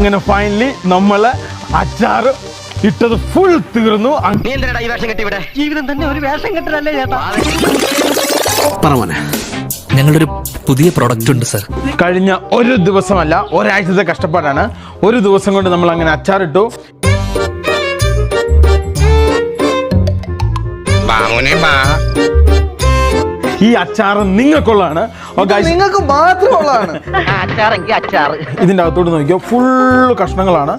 അങ്ങനെ ഫൈനലി നമ്മൾ അച്ചാർ ഇട്ടത് ഫുൾ തീർന്നു. ജീവിതം തന്നെ ഒരു വേഷം കെട്ടലല്ലേ ചേട്ടാ? പറമോനെ ഞങ്ങളുടെ ഒരു പുതിയ പ്രോഡക്റ്റ് ഉണ്ട് സർ കഴിഞ്ഞ ഒരു ദിവസമല്ല ഒരാഴ്ചത്തെ കഷ്ടപ്പാടാണ്. ഒരു ദിവസം കൊണ്ട് നമ്മൾ അങ്ങനെ അച്ചാറിട്ടു ഈ അച്ചാർ നിങ്ങൾക്കുള്ളതാണ്. നിങ്ങൾക്ക് മാത്രമുള്ളതാണ്. ഇതിന്റെ അകത്തോട്ട് നോക്കിയോ? ഫുൾ കഷ്ണങ്ങളാണ്.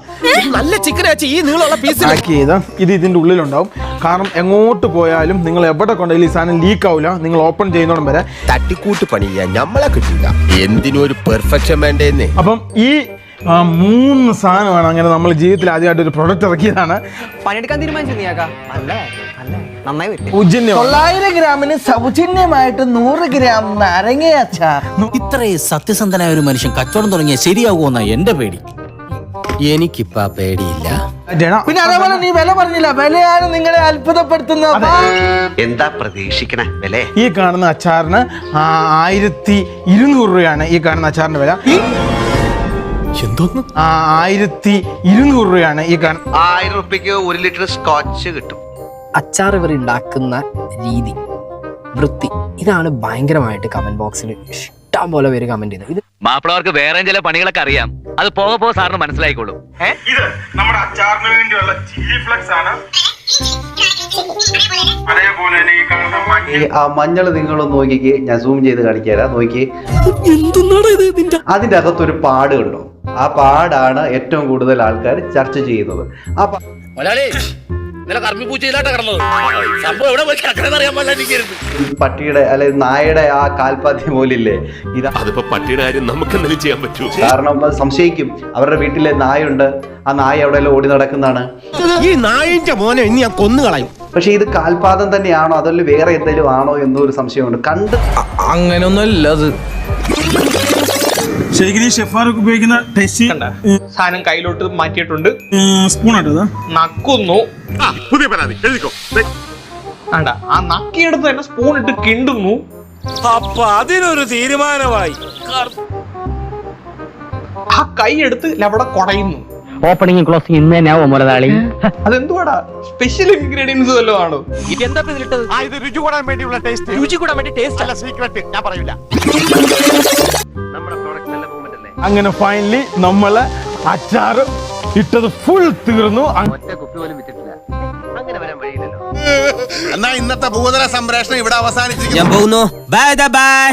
നല്ല ചിക്കൻ ഈ നീളമുള്ള പീസ് പാക്ക് ചെയ്ത് ഇത് ഇതിന്റെ ഉള്ളിലുണ്ടാവും. കാരണം എങ്ങോട്ട് പോയാലും നിങ്ങൾ എവിടെ കൊണ്ടെങ്കിലും ഈ സാധനം ലീക്ക് ആവില്ല. നിങ്ങൾ ഓപ്പൺ ചെയ്യുന്നോടം വരെ. തട്ടിക്കൂട്ട് പണിയാ നമ്മളെ കിട്ടില്ല എന്തിനും ഒരു പെർഫെക്ഷൻ വേണ്ടേന്നേ. അപ്പം ഈ ആ, മൂന്ന് സാധനമാണ് അങ്ങനെ നമ്മൾ ജീവിതത്തിൽ ആദ്യമായിട്ട് ഒരു പ്രൊഡക്റ്റ് ഇറക്കിയതാണ്. പണിയെടുക്കാൻ തീരുമാനിച്ചു നീയാക്കാ അല്ല നന്നായി തൊള്ളായിരം ഗ്രാമിന് സൗജന്യമായിട്ട് നൂറ് ഗ്രാം നാരങ്ങ ഇത്രയും സത്യസന്ധനായ ഒരു മനുഷ്യൻ കച്ചവടം തുടങ്ങിയ ശരിയാകുമെന്ന എന്റെ പേടി. എനിക്കിപ്പ പേടിയില്ല. പിന്നെ അതേപോലെ നീ വില പറഞ്ഞില്ല. വിലയാണ് നിങ്ങളെ അത്ഭുതപ്പെടുത്തുന്നത്. എന്താ പ്രതീക്ഷിക്കണേ വില? ഈ കാണുന്ന അച്ചാറിന് ആയിരത്തി ഇരുന്നൂറ് രൂപയാണ് ഈ കാണുന്ന അച്ചാറിന്റെ വില. എന്തോന്ന് ആയിരത്തി ഇരുന്നൂറ് രൂപയാണ് ഈ കാണുന്ന ആയിരം റുപ്യക്ക് ഒരു ലിറ്റർ സ്കോച്ച് കിട്ടും അച്ചാർ ഇവർ ഉണ്ടാക്കുന്ന രീതി വൃത്തി ഇതാണ് ഭയങ്കരമായിട്ട് കമന്റ് ബോക്സിൽ ഇഷ്ടം പോലെ പേര് കമന്റ് ചെയ്തത് ഇത് മാപ്പിളവർക്ക് വേറെ ചില പണികളൊക്കെ അറിയാം അത് പോകെ പോ സാറിന് മനസ്സിലായിക്കോളും ഇത് നമ്മുടെ അച്ചാറിന് വേണ്ടിയുള്ള ചില്ലി ഫ്ലക്സ് ആണ് അതേപോലെ തന്നെ ഈ ആ മഞ്ഞൾ നിങ്ങളൊന്ന് നോക്കിക്കേ. ഞാൻ സൂം ചെയ്ത് കാണിക്കാ നോക്കി അതിന്റെ അകത്തൊരു പാട് കണ്ടോ? ആ പാടാണ് ഏറ്റവും കൂടുതൽ ആൾക്കാർ ചർച്ച ചെയ്യുന്നത്. ആ പട്ടിയുടെ അല്ലെ നായയുടെ ആ കാൽപ്പാത്തി പോലില്ലേ? ഇതാ അതിപ്പോ പട്ടിയുടെ കാര്യം നമുക്ക് എന്തെങ്കിലും ചെയ്യാൻ പറ്റൂ. കാരണം സംശയിക്കും. അവരുടെ വീട്ടിലെ നായുണ്ട്. ആ നായ അവിടെ ഓടി നടക്കുന്നതാണ്. ഈ നായിന്റെ മോനെ ഇനി ഞാൻ കൊന്നു കളയും പക്ഷെ ഇത് കാൽപാദം തന്നെയാണോ? അതല്ല വേറെ എന്തെങ്കിലും ആണോ എന്നൊരു സംശയമുണ്ട്. കണ്ട് അങ്ങനൊന്നുമല്ല അത്. ശരിക്കും ഈ ഷെഫാനൊക്കെ ഉപയോഗിക്കുന്ന ടെസ്റ്റ് സാധനം കയ്യിലോട്ട് മാറ്റിയിട്ടുണ്ട്. സ്പൂൺ ആട്ടത് നക്കുന്നു. പുതിയ പരാതി. എഴുതിക്കോ. വേണ്ട ആ നക്കിയെടുത്ത് തന്നെ സ്പൂൺ ഇട്ട് കിണ്ടുന്നു. അപ്പൊ അതിനൊരു തീരുമാനമായി. ആ കൈ എടുത്ത് ലവിടെ കുടയുന്നു. ഓപ്പണിംഗ് ക്ലോസിംഗ് ഇന്ന് തന്നെ ആവും മുതലാളി അതെന്തുവാടാ? സ്പെഷ്യൽ ഇൻഗ്രീഡിയൻസ് വല്ലതും ആണോ? എന്താ ഇതിലിട്ടത് ഇത് രുചി കൂടാൻ വേണ്ടിയുള്ള ടേസ്റ്റ് രുചി കൂടാൻ വേണ്ടി ടേസ്റ്റ് അല്ല സീക്രട്ട് ഞാൻ പറയില്ല നമ്മുടെ പ്രോഡക്റ്റ് നല്ല മൂവ്മെന്റ് അല്ലേ? അങ്ങനെ ഫൈനലി നമ്മളെ അച്ചാറ് ഇട്ടത് ഫുൾ തീർന്നു. ഒറ്റ കുപ്പി പോലും വിറ്റിട്ടില്ല. അങ്ങനെ വരാൻ വഴിയില്ലല്ലോ. എന്നാ ഇന്നത്തെ ഭൂതല സംപ്രേഷണം ഇവിടെ അവസാനിച്ചു ഞാൻ പോകുന്നു. Bye bye